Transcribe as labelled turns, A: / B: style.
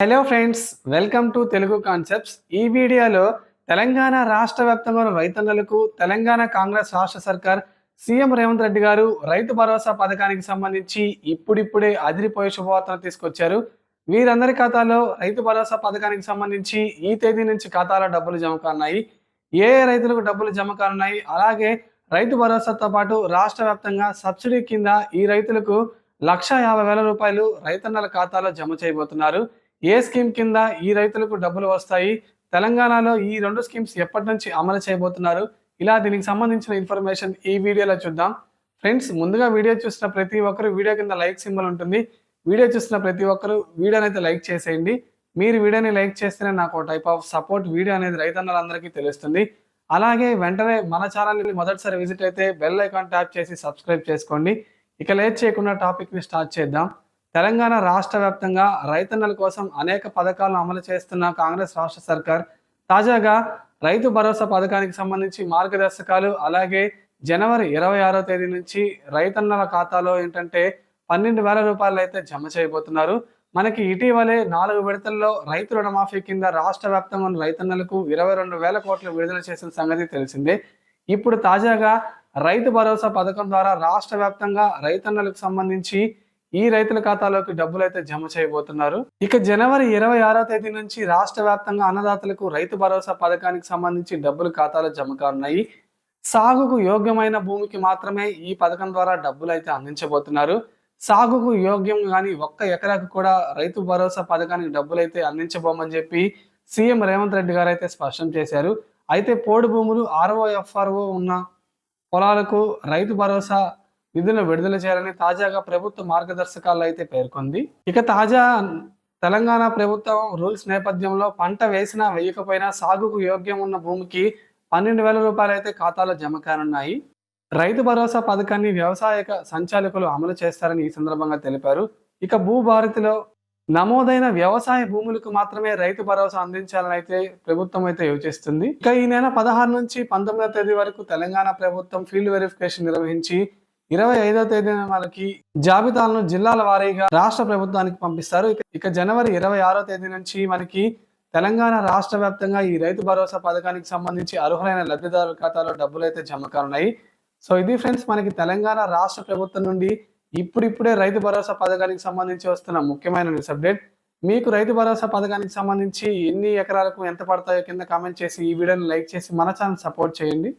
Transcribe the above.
A: Hello friends welcome to Telugu concepts ఈ వీడియోలో తెలంగాణ రాష్ట్ర వ్యాప్తంగా రైతన్నలకు తెలంగాణ కాంగ్రెస్ రాష్ట్ర సర్కార్ సీఎం రేవంత్ రెడ్డి గారు రైతు భరోసా పథకానికి సంబంధించి ఇప్పుడిప్పుడే అదిరిపోయే శుభవార్తను తీసుకొచ్చారు. వీరందరి ఖాతాలో రైతు భరోసా పథకానికి సంబంధించి ఈ తేదీ నుంచి ఖాతాలో డబ్బులు జమ కానున్నాయి. ఏ రైతులకు డబ్బులు జమ కానున్నాయి అలాగే రైతు భరోసాతో పాటు రాష్ట్ర వ్యాప్తంగా సబ్సిడీ కింద ఈ రైతులకు లక్ష యాభై వేల రూపాయలు రైతన్నల ఖాతాలో జమ చేయబోతున్నారు. ఏ స్కీమ్ కింద ఈ రైతులకు డబ్బులు వస్తాయి? తెలంగాణలో ఈ రెండు స్కీమ్స్ ఎప్పటి నుంచి అమలు చేయబోతున్నారు? ఇలా దీనికి సంబంధించిన ఇన్ఫర్మేషన్ ఈ వీడియోలో చూద్దాం. ఫ్రెండ్స్ ముందుగా వీడియో చూసిన ప్రతి ఒక్కరు వీడియో కింద లైక్ సింబల్ ఉంటుంది. వీడియో చూసిన ప్రతి ఒక్కరు వీడియోని అయితే లైక్ చేసేయండి. మీరు వీడియోని లైక్ చేస్తేనే నాకు టైప్ ఆఫ్ సపోర్ట్ వీడియో అనేది రైతన్నలందరికీ తెలుస్తుంది. అలాగే వెంటనే మన ఛానల్ని మొదటిసారి విజిట్ అయితే బెల్ ఐకాన్ ట్యాప్ చేసి సబ్స్క్రైబ్ చేసుకోండి. ఇక లేట్ చేయకుండా టాపిక్ని స్టార్ట్ చేద్దాం. తెలంగాణ రాష్ట్ర వ్యాప్తంగా రైతన్నల కోసం అనేక పథకాలను అమలు చేస్తున్న కాంగ్రెస్ రాష్ట్ర సర్కార్. తాజాగా రైతు భరోసా పథకానికి సంబంధించి మార్గదర్శకాలు అలాగే జనవరి ఇరవై ఆరో తేదీ నుంచి రైతన్నల ఖాతాలో ఏంటంటే పన్నెండు వేల రూపాయలు అయితే జమ చేయబోతున్నారు. మనకి ఇటీవలే నాలుగు విడతల్లో రైతు రుణమాఫీ కింద రాష్ట్ర వ్యాప్తంగా ఉన్న రైతన్నలకు ఇరవై రెండు వేల కోట్లు విడుదల చేసిన సంగతి తెలిసిందే. ఇప్పుడు తాజాగా రైతు భరోసా పథకం ద్వారా రాష్ట్ర వ్యాప్తంగా రైతన్నలకు సంబంధించి ఈ రైతుల ఖాతాలోకి డబ్బులు అయితే జమ చేయబోతున్నారు. ఇక జనవరి ఇరవై ఆరో తేదీ నుంచి రాష్ట్ర వ్యాప్తంగా అన్నదాతలకు రైతు భరోసా పథకానికి సంబంధించి డబ్బులు ఖాతాలో జమ కానున్నాయి. సాగుకు యోగ్యమైన భూమికి మాత్రమే ఈ పథకం ద్వారా డబ్బులు అయితే అందించబోతున్నారు. సాగుకు యోగ్యం కానీ ఒక్క ఎకరాకు కూడా రైతు భరోసా పథకానికి డబ్బులు అయితే అందించబోమని చెప్పి సీఎం రేవంత్ రెడ్డి గారు అయితే స్పష్టం చేశారు. అయితే పోడు భూములు ఆర్ఓ ఎఫ్ఆర్ఓ ఉన్న పొలాలకు రైతు భరోసా నిధులను విడుదల చేయాలని తాజాగా ప్రభుత్వ మార్గదర్శకాల్లో అయితే పేర్కొంది. ఇక తాజా తెలంగాణ ప్రభుత్వం రూల్స్ నేపథ్యంలో పంట వేసినా వేయకపోయినా సాగుకు యోగ్యం ఉన్న భూమికి పన్నెండు వేల రూపాయలు అయితే ఖాతాలో జమ కానున్నాయి. రైతు భరోసా పథకాన్ని వ్యవసాయ సంచాలకులు అమలు చేస్తారని ఈ సందర్భంగా తెలిపారు. ఇక భూభారతిలో నమోదైన వ్యవసాయ భూములకు మాత్రమే రైతు భరోసా అందించాలని అయితే ప్రభుత్వం అయితే యోచిస్తుంది. ఇక ఈ నెల పదహారు నుంచి పంతొమ్మిదవ తేదీ వరకు తెలంగాణ ప్రభుత్వం ఫీల్డ్ వెరిఫికేషన్ నిర్వహించి ఇరవై ఐదవ తేదీన మనకి జాబితాలను జిల్లాల వారీగా రాష్ట్ర ప్రభుత్వానికి పంపిస్తారు. ఇక ఇక జనవరి ఇరవై ఆరో తేదీ నుంచి మనకి తెలంగాణ రాష్ట్ర వ్యాప్తంగా ఈ రైతు భరోసా పథకానికి సంబంధించి అర్హులైన లబ్ధిదారుల ఖాతాలో డబ్బులు అయితే జమ కానున్నాయి సో ఇది ఫ్రెండ్స్ మనకి తెలంగాణ రాష్ట్ర ప్రభుత్వం నుండి ఇప్పుడిప్పుడే రైతు భరోసా పథకానికి సంబంధించి వస్తున్న ముఖ్యమైన న్యూస్ అప్డేట్. మీకు రైతు భరోసా పథకానికి సంబంధించి ఎన్ని ఎకరాలకు ఎంత పడతాయో కింద కామెంట్ చేసి ఈ వీడియోని లైక్ చేసి మన ఛానల్ సపోర్ట్ చేయండి.